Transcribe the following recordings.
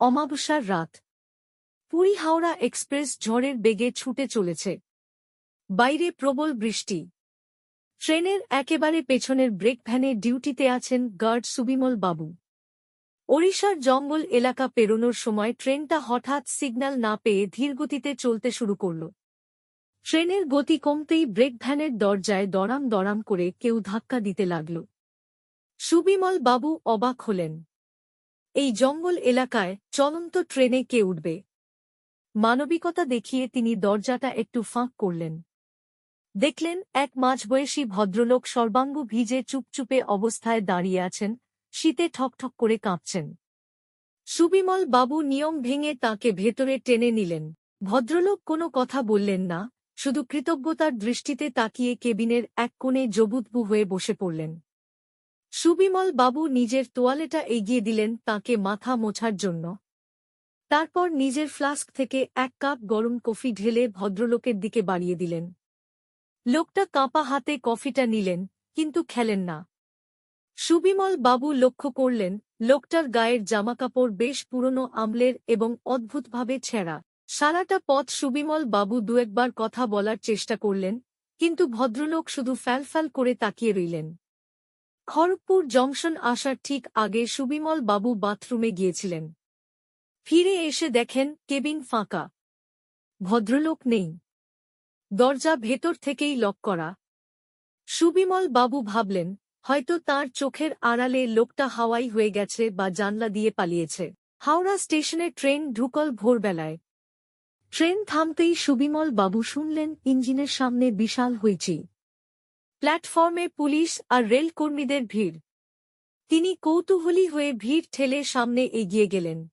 অমাবস্যার রাত। পুরী হাওড়া এক্সপ্রেস ঝড়ের বেগে ছুটে চলেছে। বাইরে প্রবল বৃষ্টি। ট্রেনের একেবারে পেছনের ব্রেক ভ্যানে ডিউটিতে আছেন গার্ড সুবিমল বাবু। ওড়িশার জঙ্গল এলাকা পেরোনোর সময় ট্রেনটা হঠাৎ সিগন্যাল না পেয়ে ধীরগতিতে চলতে শুরু করল। ট্রেনের গতি কমতেই ব্রেক ভ্যানের দরজায় দড়াম দড়াম করে কেউ ধাক্কা দিতে লাগল। সুবিমল বাবু অবাক হলেন। এই জঙ্গল এলাকায় চলন্ত ট্রেনে কে উঠবে? মানবিকতা দেখিয়ে তিনি দরজাটা একটু ফাঁক করলেন। দেখলেন এক মাঝবয়সী ভদ্রলোক সর্বাঙ্গ ভিজে চুপচুপে অবস্থায় দাঁড়িয়ে আছেন, শীতে ঠকঠক করে কাঁপছেন। সুবিমল বাবু নিয়ম ভেঙে তাকে ভেতরে টেনে নিলেন। ভদ্রলোক কোনো কথা বললেন না, শুধু কৃতজ্ঞতার দৃষ্টিতে তাকিয়ে কেবিনের এক কোণে জবুতবু হয়ে বসে পড়লেন। সুবিমল বাবু নিজের তোয়ালেটা এগিয়ে দিলেন তাকে মাথা মোছার জন্য। তারপর নিজের ফ্লাস্ক থেকে এক কাপ গরম কফি ঢেলে ভদ্রলোকের দিকে বাড়িয়ে দিলেন। লোকটা কাঁপা হাতে কফিটা নিলেন, কিন্তু খেলেন না। সুবিমল বাবু লক্ষ্য করলেন, লোকটার গায়ের জামাকাপড় বেশ পুরনো আমলের এবং অদ্ভুতভাবে ছেঁড়া। সারাটা পথ সুবিমল বাবু দু একবার কথা বলার চেষ্টা করলেন, কিন্তু ভদ্রলোক শুধু ফ্যালফ্যাল করে তাকিয়ে রইলেন। খড়গপুর জংশন আসার ঠিক আগে সুবিমল বাবু বাথরুমে গিয়েছিলেন। ফিরে এসে দেখেন কেবিন ফাঁকা। ভদ্রলোক নেই। দরজা ভেতর থেকেই লক করা। সুবিমল বাবু ভাবলেন, হয়তো তার চোখের আড়ালে লোকটা হাওয়াই হয়ে গেছে বা জানলা দিয়ে পালিয়েছে। হাওড়া স্টেশনে ট্রেন ঢুকল ভোরবেলায়। ট্রেন থামতেই সুবিমল বাবু শুনলেন ইঞ্জিনের সামনে বিশাল হইচি। প্ল্যাটফর্মে পুলিশ আর রেলকর্মীদের ভিড়। তিনি কৌতূহলী হয়ে ভিড় ঠেলে সামনে এগিয়ে গেলেন।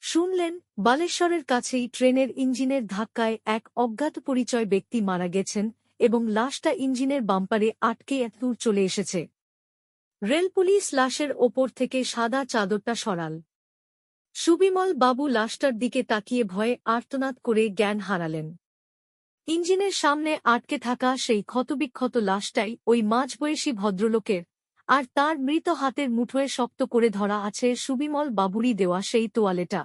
শুনলেন, বালেশ্বরের কাছেই ট্রেনের ইঞ্জিনের ধাক্কায় এক অজ্ঞাত পরিচয় ব্যক্তি মারা গেছেন এবং লাশটা ইঞ্জিনের বাম্পারে আটকে এতদূর চলে এসেছে। রেল পুলিশ লাশের ওপর থেকে সাদা চাদরটা সরাল। সুবিমল বাবু লাশটার দিকে তাকিয়ে ভয়ে আর্তনাদ করে জ্ঞান হারালেন। ইঞ্জিনের সামনে আটকে থাকা সেই ক্ষতবিক্ষত লাশটাই ওই মাঝবয়সী ভদ্রলোকের, আর তার মৃত হাতের মুঠোয় শক্ত করে ধরা আছে সুবিমল বাবুরি দেওয়া সেই তোয়ালেটা।